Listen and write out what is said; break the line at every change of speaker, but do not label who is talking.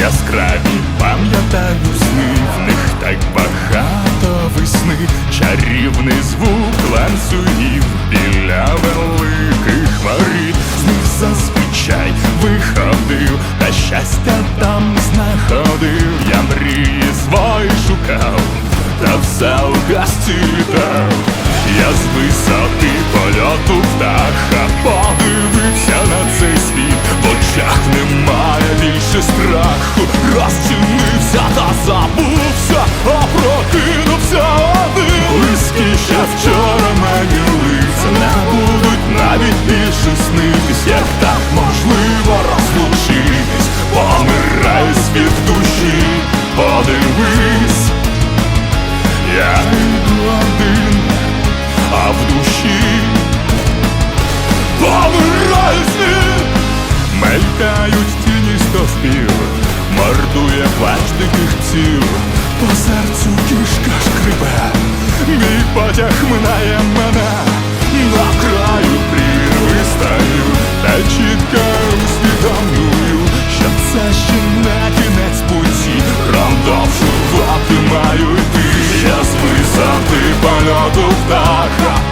Яскраві пам'ятаю сни, в них так багато весни, чарівний звук ланцюгів біля великих воріт, з них зазвичай виходив, та щастя там знаходив, я мрії свої шукав, та все в гасті. Більше страху, розчинився та забувся, а прокинувся один. Близькі ще вчора мені лиця не будуть навіть більше снитись, стовпів, мордує плач диких ціл, по серцю кішка шкребе, мій потяг минає мене, на краю прірви стаю, та чітко усвідомлюю, що це ще не кінець путі, продовжувати маю йти, я з висоти польоту птаха